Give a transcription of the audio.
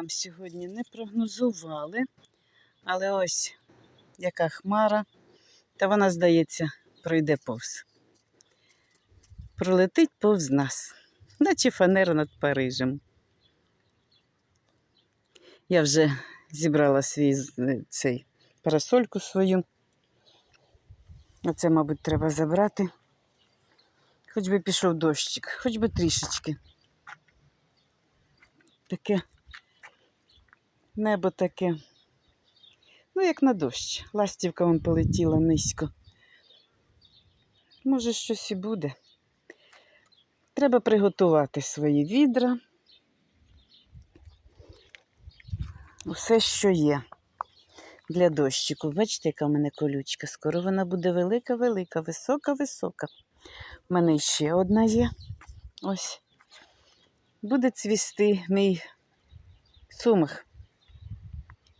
нам сьогодні не прогнозували. Але ось яка хмара, та вона, здається, пройде повз. Пролетить повз нас, наче фанера над Парижем. Я вже зібрала свій е, цей парасольку свою. Оце, мабуть, треба забрати. Хоч би пішов дощик, хоч би трішечки. Таке небо таке. Ну, як на дощ. Ластівка вон полетіла низько. Може, щось і буде. Треба приготувати свої відра. Усе, що є для дощику. Бачите, яка в мене колючка. Скоро вона буде велика-велика, висока-висока. У мене ще одна є. Ось. Буде цвісти мій сумах.